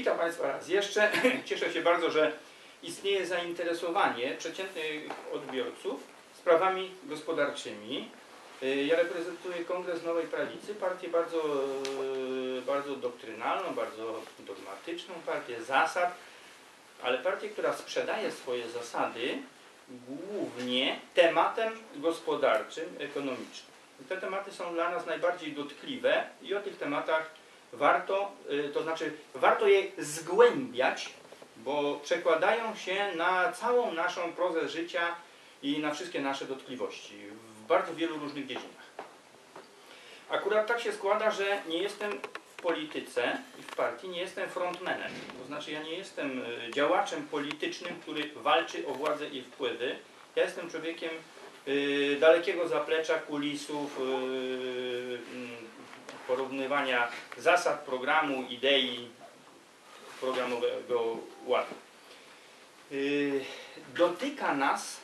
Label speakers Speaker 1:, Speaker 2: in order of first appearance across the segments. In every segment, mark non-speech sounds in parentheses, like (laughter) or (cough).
Speaker 1: Witam Państwa raz jeszcze. (clears throat) Cieszę się bardzo, że istnieje zainteresowanie przeciętnych odbiorców sprawami gospodarczymi. Yy, Ja reprezentuję Kongres Nowej Prawicy, partię bardzo, yy, bardzo doktrynalną, bardzo dogmatyczną, partię zasad, ale partię, która sprzedaje swoje zasady głównie tematem gospodarczym, ekonomicznym. Te tematy są dla nas najbardziej dotkliwe i o tych tematach warto, y, to znaczy warto je zgłębiać, bo przekładają się na całą naszą prozę życia i na wszystkie nasze dotkliwości w bardzo wielu różnych dziedzinach. Akurat tak się składa, że nie jestem w polityce i w partii, nie jestem frontmanem. To znaczy ja nie jestem y, działaczem politycznym, który walczy o władzę i wpływy. Ja jestem człowiekiem y, dalekiego zaplecza, kulisów, mm, porównywania zasad programu, idei programowego ładu. Y, Dotyka nas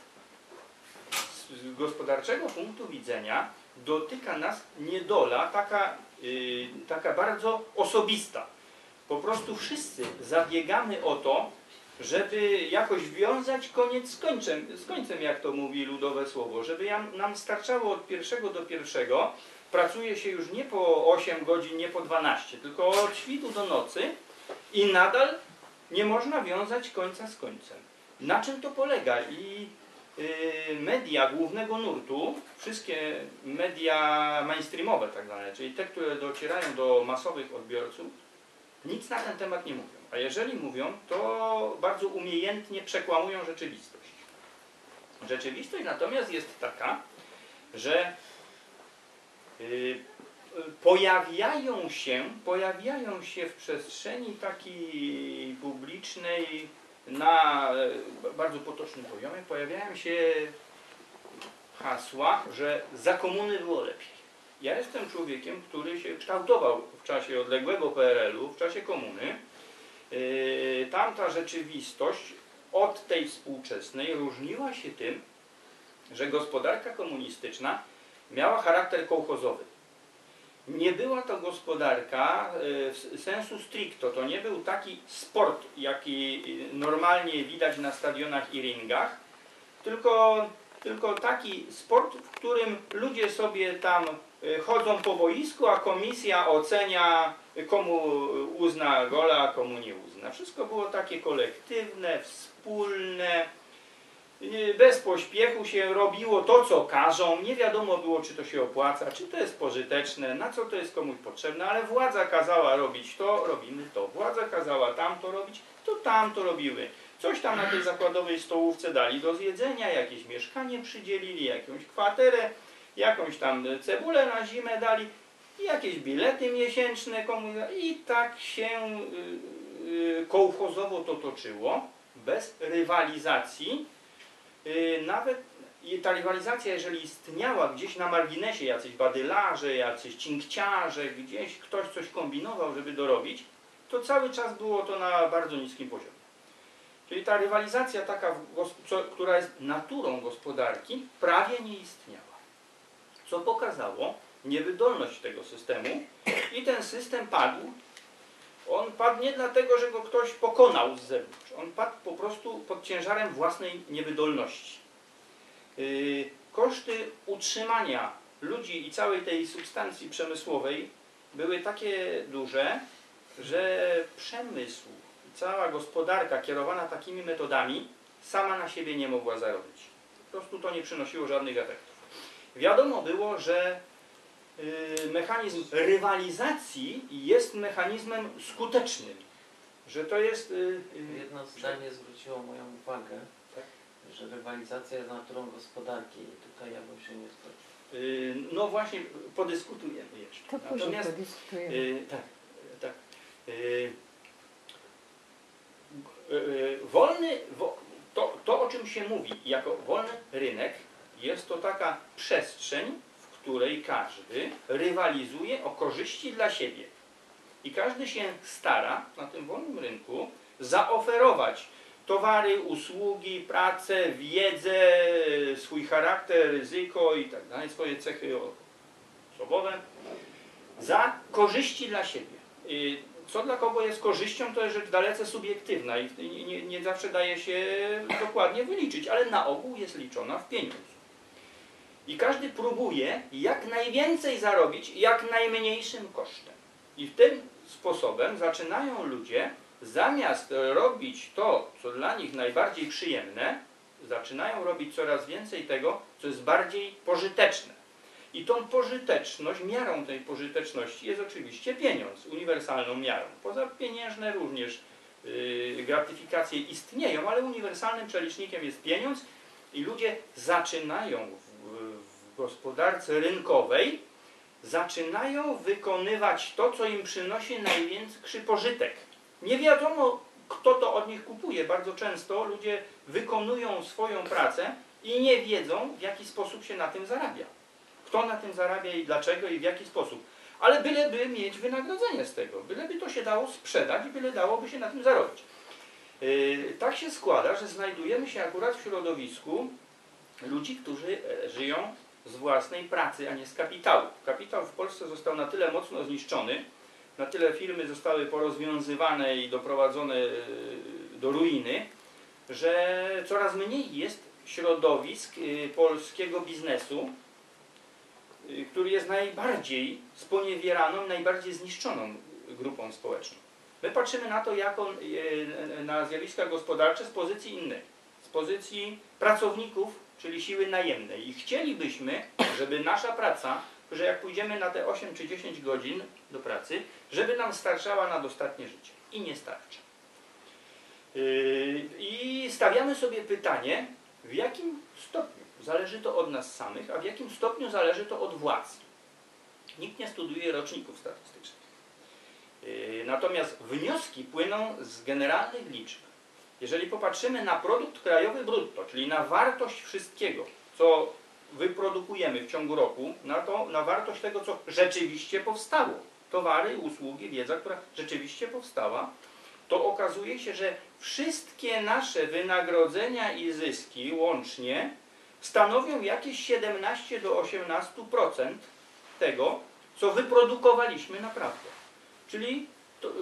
Speaker 1: z gospodarczego punktu widzenia, dotyka nas niedola taka, y, taka bardzo osobista. Po prostu wszyscy zabiegamy o to, żeby jakoś wiązać koniec z końcem, z końcem jak to mówi ludowe słowo, żeby nam starczało od pierwszego do pierwszego, pracuje się już nie po 8 godzin, nie po 12, tylko od świtu do nocy i nadal nie można wiązać końca z końcem. Na czym to polega? I y, media głównego nurtu, wszystkie media mainstreamowe tak zwane, czyli te, które docierają do masowych odbiorców, nic na ten temat nie mówią. A jeżeli mówią, to bardzo umiejętnie przekłamują rzeczywistość. Rzeczywistość natomiast jest taka, że pojawiają się, pojawiają się w przestrzeni takiej publicznej na e, bardzo potocznym poziomie, pojawiają się hasła, że za komuny było lepiej. Ja jestem człowiekiem, który się kształtował w czasie odległego PRL-u, w czasie komuny. Yy, Tamta rzeczywistość od tej współczesnej różniła się tym, że gospodarka komunistyczna miała charakter kołchozowy. Nie była to gospodarka yy, w sensu stricto, to nie był taki sport, jaki normalnie widać na stadionach i ringach, tylko, tylko taki sport, w którym ludzie sobie tam y, chodzą po boisku, a komisja ocenia, komu uzna gola, a komu nie uzna. Wszystko było takie kolektywne, wspólne, bez pośpiechu się robiło to, co każą. Nie wiadomo było, czy to się opłaca, czy to jest pożyteczne, na co to jest komuś potrzebne, ale władza kazała robić to, robimy to. Władza kazała tamto robić, to tamto robiły. Coś tam na tej zakładowej stołówce dali do zjedzenia, jakieś mieszkanie przydzielili, jakąś kwaterę, jakąś tam cebulę na zimę dali, jakieś bilety miesięczne komuś i tak się y, y, kołchozowo to toczyło, bez rywalizacji. Y, Nawet ta rywalizacja, jeżeli istniała gdzieś na marginesie, jacyś badylarze, jacyś cinkciarze, gdzieś ktoś coś kombinował, żeby dorobić, to cały czas było to na bardzo niskim poziomie. Czyli ta rywalizacja taka, która jest naturą gospodarki, prawie nie istniała. Co pokazało niewydolność tego systemu i ten system padł. On padł nie dlatego, że go ktoś pokonał z zewnątrz. On padł po prostu pod ciężarem własnej niewydolności. Yy, koszty utrzymania ludzi i całej tej substancji przemysłowej były takie duże, że przemysł, cała gospodarka kierowana takimi metodami sama na siebie nie mogła zarobić. Po prostu to nie przynosiło żadnych efektów. Wiadomo było, że y, mechanizm rywalizacji jest mechanizmem skutecznym. Że to jest. y, y,
Speaker 2: Jedno zdanie zwróciło moją uwagę,
Speaker 1: Tak.
Speaker 2: że rywalizacja jest naturą gospodarki i tutaj ja bym się nie zgodził.
Speaker 1: y, no właśnie, podyskutujemy jeszcze.
Speaker 3: To
Speaker 1: Natomiast
Speaker 3: podiskutujemy.
Speaker 1: Y, tak, tak. Y, y, wolny, wo, to, to, o czym się mówi jako wolny rynek, jest to taka przestrzeń, której każdy rywalizuje o korzyści dla siebie. I każdy się stara na tym wolnym rynku zaoferować towary, usługi, pracę, wiedzę, swój charakter, ryzyko i tak dalej, swoje cechy osobowe za korzyści dla siebie. Co dla kogo jest korzyścią, to jest rzecz dalece subiektywna i nie, nie, nie zawsze daje się dokładnie wyliczyć, ale na ogół jest liczona w pieniądzu. I każdy próbuje jak najwięcej zarobić jak najmniejszym kosztem. I tym sposobem zaczynają ludzie, zamiast robić to, co dla nich najbardziej przyjemne, zaczynają robić coraz więcej tego, co jest bardziej pożyteczne. I tą pożyteczność, miarą tej pożyteczności jest oczywiście pieniądz, uniwersalną miarą. Poza pieniężne również yy, gratyfikacje istnieją, ale uniwersalnym przelicznikiem jest pieniądz i ludzie zaczynają w, w gospodarce rynkowej zaczynają wykonywać to, co im przynosi największy pożytek. Nie wiadomo, kto to od nich kupuje. Bardzo często ludzie wykonują swoją pracę i nie wiedzą, w jaki sposób się na tym zarabia. Kto na tym zarabia i dlaczego i w jaki sposób. Ale byleby mieć wynagrodzenie z tego, byleby to się dało sprzedać i byle dałoby się na tym zarobić. Yy, tak się składa, że znajdujemy się akurat w środowisku ludzi, którzy e, żyją z własnej pracy, a nie z kapitału. Kapitał w Polsce został na tyle mocno zniszczony, na tyle firmy zostały porozwiązywane i doprowadzone e, do ruiny, że coraz mniej jest środowisk e, polskiego biznesu, e, który jest najbardziej sponiewieraną, najbardziej zniszczoną grupą społeczną. My patrzymy na to jako na zjawiska gospodarcze z pozycji innej, z pozycji pracowników, czyli siły najemnej. I chcielibyśmy, żeby nasza praca, że jak pójdziemy na te 8 czy 10 godzin do pracy, żeby nam starczała na dostatnie życie. I nie starcza. Yy, I stawiamy sobie pytanie, w jakim stopniu zależy to od nas samych, a w jakim stopniu zależy to od władz. Nikt nie studiuje roczników statystycznych. Yy, Natomiast wnioski płyną z generalnych liczb. Jeżeli popatrzymy na produkt krajowy brutto, czyli na wartość wszystkiego, co wyprodukujemy w ciągu roku, na, to, na wartość tego, co rzeczywiście powstało, towary, usługi, wiedza, która rzeczywiście powstała, to okazuje się, że wszystkie nasze wynagrodzenia i zyski łącznie stanowią jakieś 17 do 18% tego, co wyprodukowaliśmy naprawdę. Czyli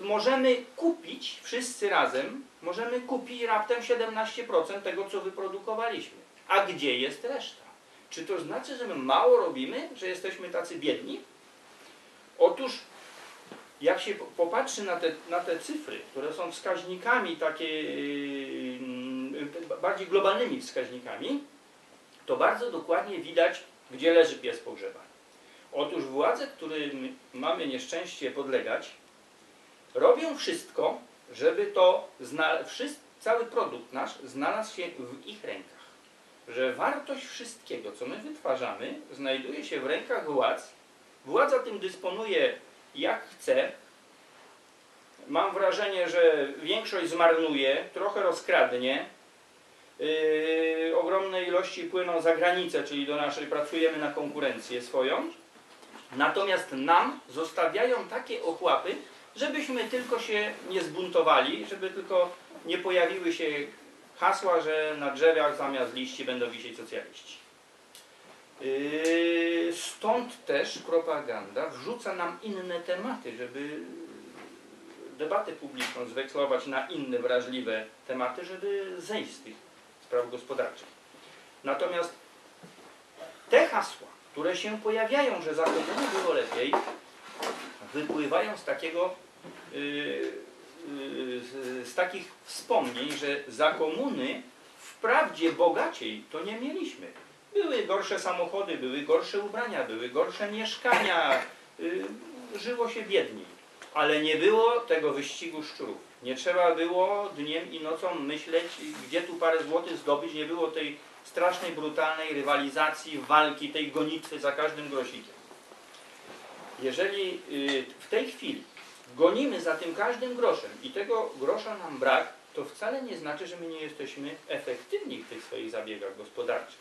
Speaker 1: możemy kupić wszyscy razem, możemy kupić raptem 17% tego, co wyprodukowaliśmy. A gdzie jest reszta? Czy to znaczy, że my mało robimy, że jesteśmy tacy biedni? Otóż, jak się po- popatrzy na te, na te cyfry, które są wskaźnikami takie, yy, bardziej globalnymi wskaźnikami, to bardzo dokładnie widać, gdzie leży pies pogrzebany. Otóż władze, którym mamy nieszczęście podlegać, robią wszystko, żeby to cały produkt nasz znalazł się w ich rękach. Że wartość wszystkiego, co my wytwarzamy, znajduje się w rękach władz. Władza tym dysponuje jak chce. Mam wrażenie, że większość zmarnuje, trochę rozkradnie. Yy, ogromne ilości płyną za granicę, czyli do naszej, pracujemy na konkurencję swoją. Natomiast nam zostawiają takie ochłapy, żebyśmy tylko się nie zbuntowali, żeby tylko nie pojawiły się hasła, że na drzewach zamiast liści będą wisieć socjaliści. Yy, Stąd też propaganda wrzuca nam inne tematy, żeby debatę publiczną zwekslować na inne wrażliwe tematy, żeby zejść z tych spraw gospodarczych. Natomiast te hasła, które się pojawiają, że za komuny było lepiej, wypływają z takiego z, z takich wspomnień, że za komuny wprawdzie bogaciej to nie mieliśmy. Były gorsze samochody, były gorsze ubrania, były gorsze mieszkania, yy, żyło się biedniej. Ale nie było tego wyścigu szczurów. Nie trzeba było dniem i nocą myśleć, gdzie tu parę złotych zdobyć. Nie było tej strasznej, brutalnej rywalizacji, walki, tej gonitwy za każdym grosikiem. Jeżeli y, w tej chwili gonimy za tym każdym groszem i tego grosza nam brak, to wcale nie znaczy, że my nie jesteśmy efektywni w tych swoich zabiegach gospodarczych.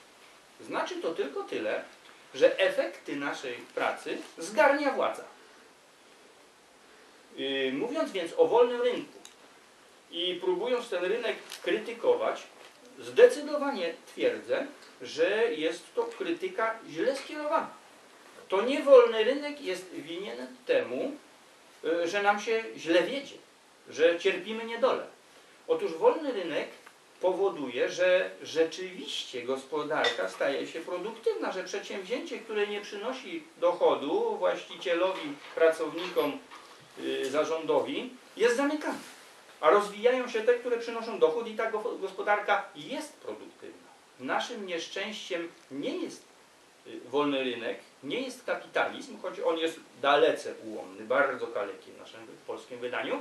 Speaker 1: Znaczy to tylko tyle, że efekty naszej pracy zgarnia władza. Yy, Mówiąc więc o wolnym rynku i próbując ten rynek krytykować, zdecydowanie twierdzę, że jest to krytyka źle skierowana. To nie wolny rynek jest winien temu, y, że nam się źle wiedzie, że cierpimy niedolę. Otóż wolny rynek powoduje, że rzeczywiście gospodarka staje się produktywna, że przedsięwzięcie, które nie przynosi dochodu właścicielowi, pracownikom, y, zarządowi, jest zamykane. A rozwijają się te, które przynoszą dochód i ta go- gospodarka jest produktywna. Naszym nieszczęściem nie jest y, wolny rynek, nie jest kapitalizm, choć on jest dalece ułomny, bardzo kalekie w naszym polskim wydaniu,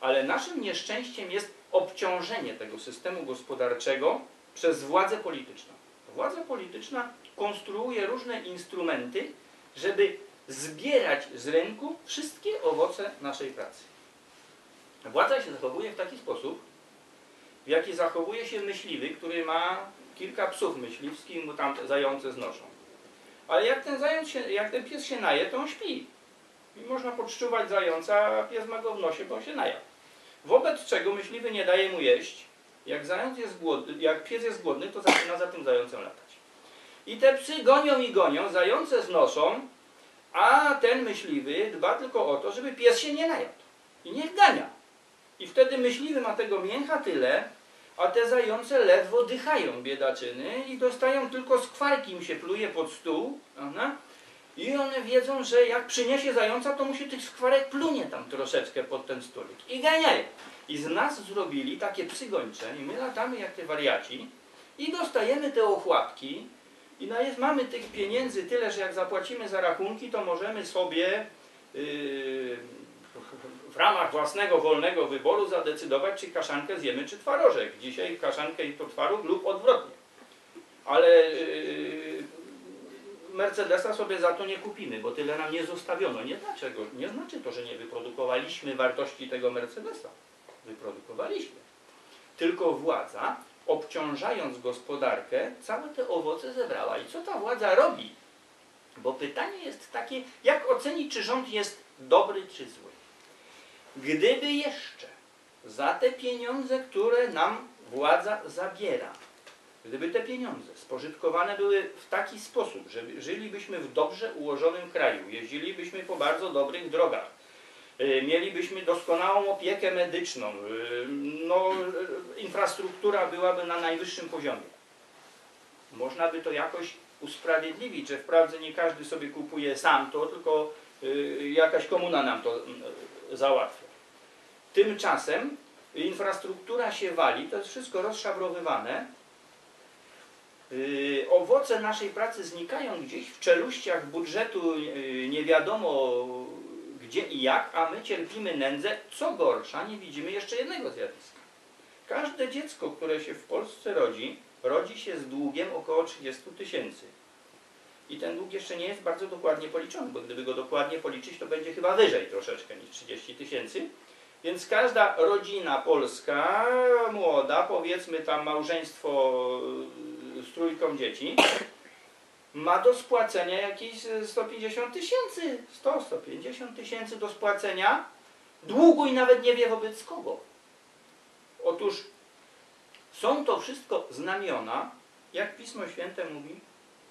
Speaker 1: ale naszym nieszczęściem jest obciążenie tego systemu gospodarczego przez władzę polityczną. Władza polityczna konstruuje różne instrumenty, żeby zbierać z rynku wszystkie owoce naszej pracy. Władza się zachowuje w taki sposób, w jaki zachowuje się myśliwy, który ma kilka psów myśliwskich mu tam zające znoszą. Ale jak ten, zając się, jak ten pies się naje, to on śpi. I można podszczuwać zająca, a pies ma go w nosie, bo on się najadł. Wobec czego myśliwy nie daje mu jeść. Jak zając jest głodny, jak pies jest głodny, to zaczyna za tym zającem latać. I te psy gonią i gonią, zające znoszą, a ten myśliwy dba tylko o to, żeby pies się nie najadł. I niech gania. I wtedy myśliwy ma tego mięcha tyle, a te zające ledwo dychają, biedaczyny, i dostają tylko skwarki, im się pluje pod stół. Aha. I one wiedzą, że jak przyniesie zająca, to mu się tych skwarek plunie tam troszeczkę pod ten stolik. I ganiają. I z nas zrobili takie psy gończe i my latamy jak te wariaci i dostajemy te ochłapki i na jest, mamy tych pieniędzy tyle, że jak zapłacimy za rachunki, to możemy sobie yy, ramach własnego wolnego wyboru zadecydować, czy kaszankę zjemy, czy twarożek. Dzisiaj kaszankę i to twaróg lub odwrotnie. Ale yy, Mercedesa sobie za to nie kupimy, bo tyle nam nie zostawiono. Nie dlaczego? Nie znaczy to, że nie wyprodukowaliśmy wartości tego Mercedesa. Wyprodukowaliśmy. Tylko władza, obciążając gospodarkę, całe te owoce zebrała. I co ta władza robi? Bo pytanie jest takie, jak ocenić, czy rząd jest dobry, czy zły? Gdyby jeszcze za te pieniądze, które nam władza zabiera, Gdyby te pieniądze spożytkowane były w taki sposób, że żylibyśmy w dobrze ułożonym kraju, jeździlibyśmy po bardzo dobrych drogach, y, mielibyśmy doskonałą opiekę medyczną, y, no, y, infrastruktura byłaby na najwyższym poziomie. Można by to jakoś usprawiedliwić, że wprawdzie nie każdy sobie kupuje sam to, tylko jakaś komuna nam to y, załatwia. Tymczasem infrastruktura się wali, to jest wszystko rozszabrowywane, Yy, owoce naszej pracy znikają gdzieś w czeluściach budżetu nie wiadomo gdzie i jak, a my cierpimy nędzę. Co gorsza, nie widzimy jeszcze jednego zjawiska. Każde dziecko, które się w Polsce rodzi, rodzi się z długiem około 30 tysięcy. I ten dług jeszcze nie jest bardzo dokładnie policzony, bo gdyby go dokładnie policzyć, to będzie chyba wyżej troszeczkę niż 30 tysięcy. Więc każda rodzina polska, młoda, powiedzmy tam małżeństwo y, z trójką dzieci, ma do spłacenia jakieś 150 tysięcy, 100-150 tysięcy do spłacenia długu i nawet nie wie wobec kogo. Otóż są to wszystko znamiona, jak Pismo Święte mówi,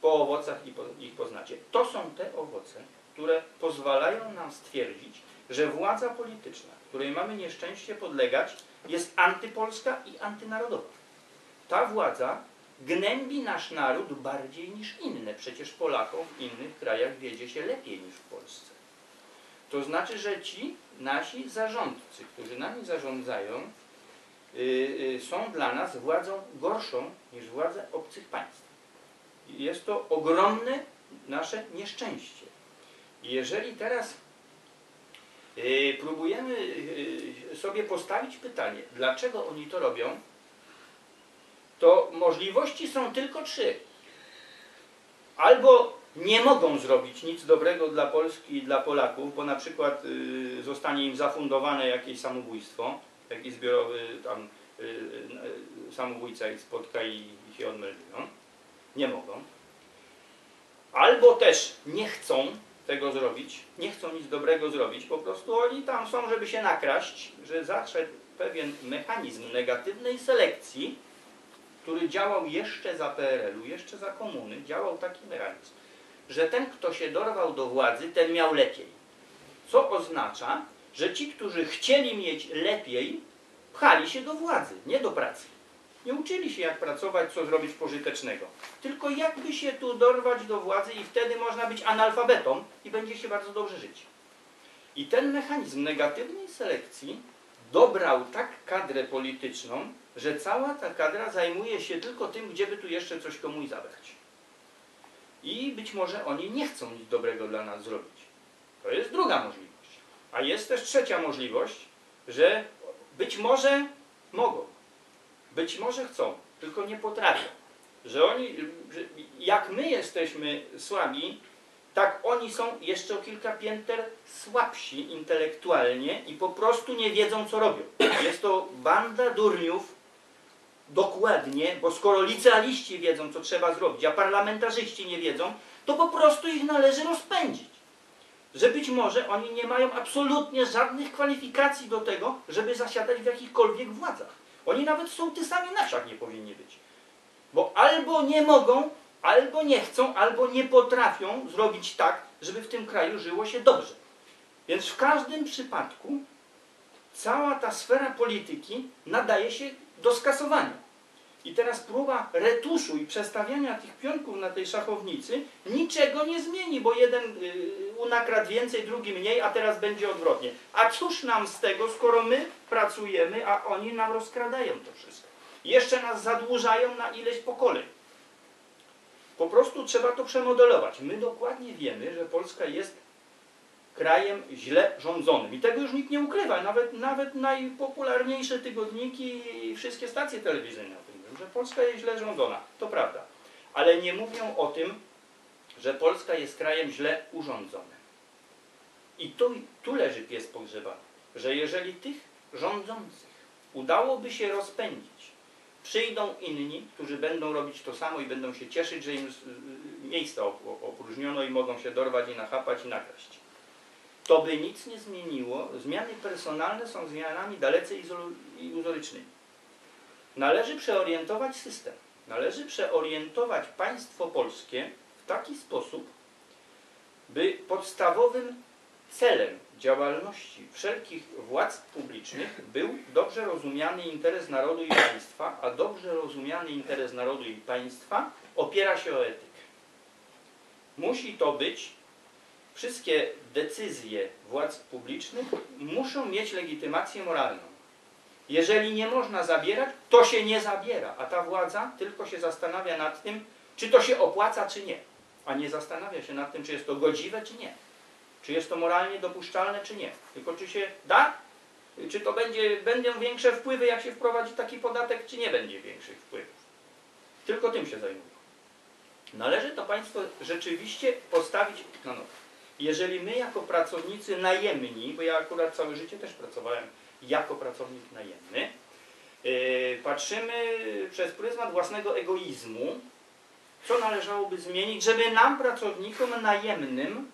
Speaker 1: po owocach ich poznacie. To są te owoce, które pozwalają nam stwierdzić, że władza polityczna, której mamy nieszczęście podlegać, jest antypolska i antynarodowa. Ta władza gnębi nasz naród bardziej niż inne. Przecież Polakom w innych krajach wiedzie się lepiej niż w Polsce. To znaczy, że ci nasi zarządcy, którzy nami zarządzają, y, y, są dla nas władzą gorszą niż władze obcych państw. Jest to ogromne nasze nieszczęście. Jeżeli teraz y, próbujemy y, sobie postawić pytanie, dlaczego oni to robią, to możliwości są tylko trzy. Albo nie mogą zrobić nic dobrego dla Polski i dla Polaków, bo na przykład y, zostanie im zafundowane jakieś samobójstwo, jakiś zbiorowy tam samobójca ich spotka i się odmeldują. Nie mogą. Albo też nie chcą tego zrobić, nie chcą nic dobrego zrobić, po prostu oni tam są, żeby się nakraść, że zaszedł pewien mechanizm negatywnej selekcji, który działał jeszcze za PRL-u, jeszcze za komuny, działał taki mechanizm, że ten, kto się dorwał do władzy, ten miał lepiej. Co oznacza, że ci, którzy chcieli mieć lepiej, pchali się do władzy, nie do pracy. Nie uczyli się, jak pracować, co zrobić pożytecznego. Tylko jakby się tu dorwać do władzy i wtedy można być analfabetą i będzie się bardzo dobrze żyć. I ten mechanizm negatywnej selekcji dobrał tak kadrę polityczną, że cała ta kadra zajmuje się tylko tym, gdzie by tu jeszcze coś komuś zabrać. I być może oni nie chcą nic dobrego dla nas zrobić. To jest druga możliwość. A jest też trzecia możliwość, że być może mogą, być może chcą, tylko nie potrafią. Że oni, że jak my jesteśmy słabi, tak oni są jeszcze o kilka pięter słabsi intelektualnie i po prostu nie wiedzą, co robią. Jest to banda durniów, dokładnie, bo skoro licealiści wiedzą, co trzeba zrobić, a parlamentarzyści nie wiedzą, to po prostu ich należy rozpędzić. Że być może oni nie mają absolutnie żadnych kwalifikacji do tego, żeby zasiadać w jakichkolwiek władzach. Oni nawet sołtysami na wsiach nie powinni być. Bo albo nie mogą, albo nie chcą, albo nie potrafią zrobić tak, żeby w tym kraju żyło się dobrze. Więc w każdym przypadku cała ta sfera polityki nadaje się do skasowania. I teraz próba retuszu i przestawiania tych pionków na tej szachownicy niczego nie zmieni, bo jeden yy, unakradł więcej, drugi mniej, a teraz będzie odwrotnie. A cóż nam z tego, skoro my pracujemy, a oni nam rozkradają to wszystko. Jeszcze nas zadłużają na ileś pokoleń. Po prostu trzeba to przemodelować. My dokładnie wiemy, że Polska jest krajem źle rządzonym. I tego już nikt nie ukrywa. Nawet, nawet najpopularniejsze tygodniki i wszystkie stacje telewizyjne o tym że Polska jest źle rządzona. To prawda. Ale nie mówią o tym, że Polska jest krajem źle urządzonym. I tu, tu leży pies pogrzebany. Że jeżeli tych rządzących udałoby się rozpędzić, przyjdą inni, którzy będą robić to samo i będą się cieszyć, że im z- miejsca op- opróżniono i mogą się dorwać i nachapać i nakraść to by nic nie zmieniło. Zmiany personalne są zmianami dalece iluzorycznymi. Należy przeorientować system. Należy przeorientować państwo polskie w taki sposób, by podstawowym celem działalności wszelkich władz publicznych był dobrze rozumiany interes narodu i państwa, a dobrze rozumiany interes narodu i państwa opiera się o etykę. Musi to być wszystkie decyzje władz publicznych muszą mieć legitymację moralną. Jeżeli nie można zabierać, to się nie zabiera, a ta władza tylko się zastanawia nad tym, czy to się opłaca, czy nie, a nie zastanawia się nad tym, czy jest to godziwe, czy nie, czy jest to moralnie dopuszczalne, czy nie, tylko czy się da, czy to będzie, będą większe wpływy, jak się wprowadzi taki podatek, czy nie będzie większych wpływów. Tylko tym się zajmują. Należy to państwo rzeczywiście postawić na nowo. Jeżeli my jako pracownicy najemni, bo ja akurat całe życie też pracowałem jako pracownik najemny, yy, patrzymy przez pryzmat własnego egoizmu, co należałoby zmienić, żeby nam, pracownikom najemnym,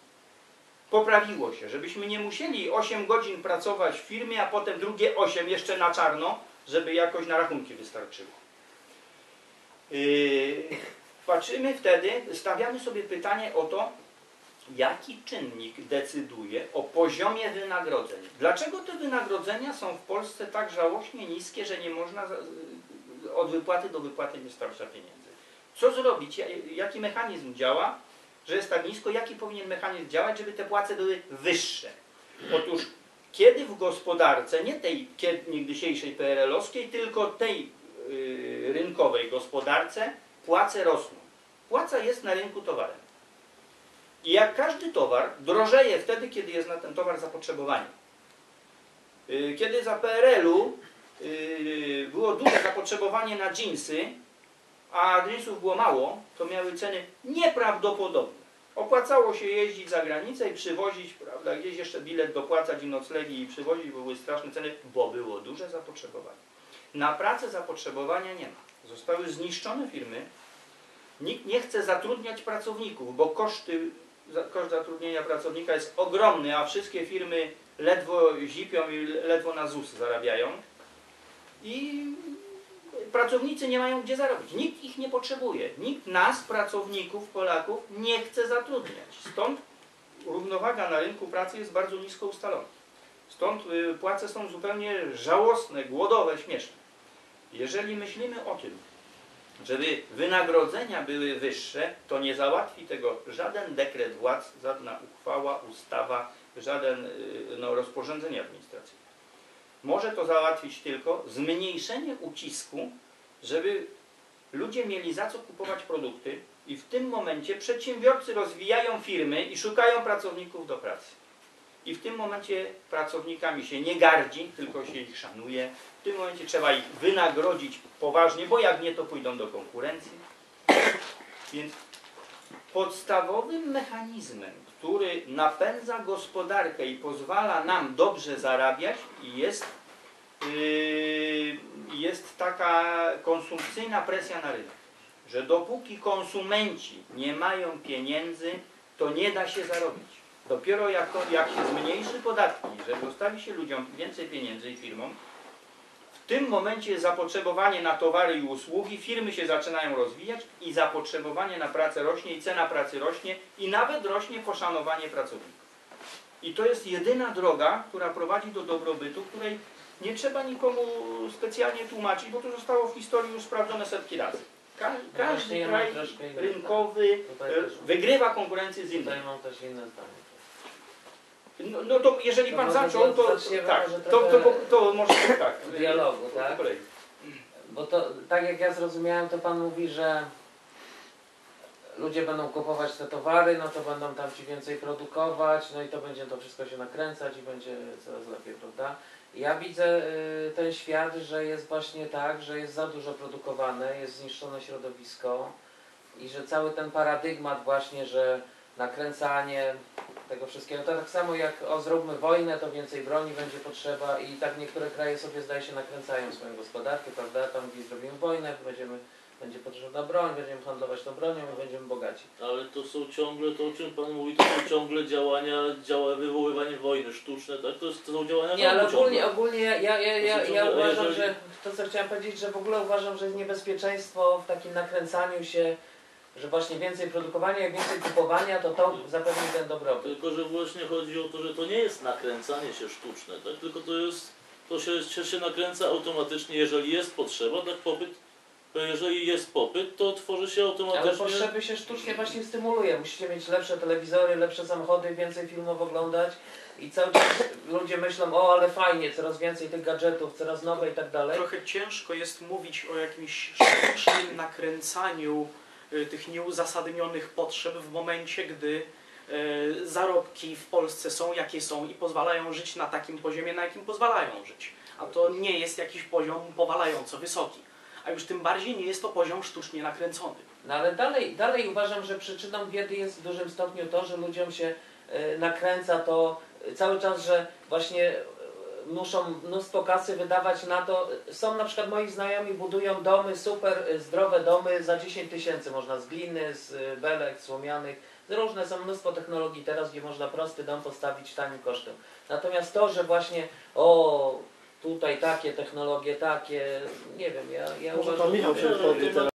Speaker 1: poprawiło się, żebyśmy nie musieli 8 godzin pracować w firmie, a potem drugie 8 jeszcze na czarno, żeby jakoś na rachunki wystarczyło. Yy, patrzymy wtedy, stawiamy sobie pytanie o to, jaki czynnik decyduje o poziomie wynagrodzeń. Dlaczego te wynagrodzenia są w Polsce tak żałośnie niskie, że nie można za- od wypłaty do wypłaty nie starcza pieniędzy? Co zrobić? Ja- Jaki mechanizm działa, że jest tak nisko? Jaki powinien mechanizm działać, żeby te płace były wyższe? Otóż kiedy w gospodarce, nie tej niegdysiejszej PRL-owskiej, tylko tej yy, rynkowej gospodarce, płace rosną. Płaca jest na rynku towarem. I jak każdy towar, drożeje wtedy, kiedy jest na ten towar zapotrzebowanie. Yy, Kiedy za PRL-u yy, było duże zapotrzebowanie na dżinsy, a dżinsów było mało, to miały ceny nieprawdopodobne. Opłacało się jeździć za granicę i przywozić, prawda, gdzieś jeszcze bilet dopłacać i noclegi i przywozić, bo były straszne ceny, bo było duże zapotrzebowanie. Na pracę zapotrzebowania nie ma. Zostały zniszczone firmy, Nikt nie chce zatrudniać pracowników, bo koszty, koszt zatrudnienia pracownika jest ogromny, a wszystkie firmy ledwo zipią i ledwo na ZUS zarabiają. I pracownicy nie mają gdzie zarobić. Nikt ich nie potrzebuje. Nikt nas, pracowników, Polaków, nie chce zatrudniać. Stąd równowaga na rynku pracy jest bardzo nisko ustalona. Stąd y, płace są zupełnie żałosne, głodowe, śmieszne. Jeżeli myślimy o tym, żeby wynagrodzenia były wyższe, to nie załatwi tego żaden dekret władz, żadna uchwała, ustawa, żaden y, no, rozporządzenie administracyjne. Może to załatwić tylko zmniejszenie ucisku, żeby ludzie mieli za co kupować produkty i w tym momencie przedsiębiorcy rozwijają firmy i szukają pracowników do pracy. I w tym momencie pracownikami się nie gardzi, tylko się ich szanuje. W tym momencie trzeba ich wynagrodzić poważnie, bo jak nie, to pójdą do konkurencji. Więc podstawowym mechanizmem, który napędza gospodarkę i pozwala nam dobrze zarabiać, jest, yy, jest taka konsumpcyjna presja na rynek. Że dopóki konsumenci nie mają pieniędzy, to nie da się zarobić. Dopiero jak, to, jak się zmniejszy podatki, że zostawi się ludziom więcej pieniędzy i firmom, w tym momencie jest zapotrzebowanie na towary i usługi, firmy się zaczynają rozwijać i zapotrzebowanie na pracę rośnie i cena pracy rośnie i nawet rośnie poszanowanie pracowników. I to jest jedyna droga, która prowadzi do dobrobytu, której nie trzeba nikomu specjalnie tłumaczyć, bo to zostało w historii już sprawdzone setki razy. Ka
Speaker 2: No
Speaker 1: każdy kraj rynkowy e, wygrywa konkurencję z innym.
Speaker 2: Tutaj mam też inne zdanie.
Speaker 1: No, no to jeżeli pan zaczął, to tak,
Speaker 2: może
Speaker 1: to, to, to, to może tak.
Speaker 2: dialogu, tak? Bo to tak jak ja zrozumiałem, to pan mówi, że ludzie będą kupować te towary, no to będą tam ci więcej produkować, no i to będzie to wszystko się nakręcać i będzie coraz lepiej, prawda? Ja widzę y, ten świat, że jest właśnie tak, że jest za dużo produkowane, jest zniszczone środowisko i że cały ten paradygmat właśnie, że nakręcanie tego wszystkiego, to tak samo jak o zróbmy wojnę, to więcej broni będzie potrzeba i tak niektóre kraje sobie zdaje się nakręcają swoją gospodarkę, prawda? Tam gdzie zrobimy wojnę, będziemy, będzie potrzebna broń, będziemy handlować tą bronią i będziemy bogaci.
Speaker 3: Ale to są ciągle, to o czym Pan mówi, to są ciągle działania, działa, wywoływanie wojny sztuczne, tak? To, to są działania
Speaker 2: Nie, ale ogólnie,
Speaker 3: ciągle.
Speaker 2: ogólnie ja, ja, ja, ja, ja uważam,
Speaker 3: jeżeli-
Speaker 2: że to co chciałem powiedzieć, że w ogóle uważam, że jest niebezpieczeństwo w takim nakręcaniu się, że właśnie więcej produkowania, jak więcej kupowania, to to zapewni ten dobrobyt.
Speaker 3: Tylko, że właśnie chodzi o to, że to nie jest nakręcanie się sztuczne, tak? Tylko to jest, to się, się, się nakręca automatycznie, jeżeli jest potrzeba, tak popyt, to jeżeli jest popyt, to tworzy się
Speaker 2: Ale
Speaker 3: automatycznie...
Speaker 2: potrzeby się sztucznie właśnie stymuluje. Musicie mieć lepsze telewizory, lepsze samochody, więcej filmów oglądać i cały czas ludzie myślą, o ale fajnie, coraz więcej tych gadżetów, coraz nowe i tak dalej.
Speaker 4: Trochę ciężko jest mówić o jakimś sztucznym nakręcaniu tych nieuzasadnionych potrzeb w momencie, gdy y, zarobki w Polsce są jakie są i pozwalają żyć na takim poziomie, na jakim pozwalają żyć. A to nie jest jakiś poziom powalająco wysoki. A już tym bardziej nie jest to poziom sztucznie nakręcony.
Speaker 2: No ale dalej, dalej uważam, że przyczyną biedy jest w dużym stopniu to, że ludziom się e, nakręca to e, cały czas, że właśnie e, muszą mnóstwo kasy wydawać na to. Są na przykład moi znajomi budują domy, super e, zdrowe domy za 10 tysięcy, można z gliny, z e, belek, słomianych. Różne są mnóstwo technologii teraz, gdzie można prosty dom postawić tanim kosztem. Natomiast to, że właśnie o tutaj takie technologie, takie, nie wiem, ja, ja
Speaker 5: Może
Speaker 2: uważam,
Speaker 5: Michał się.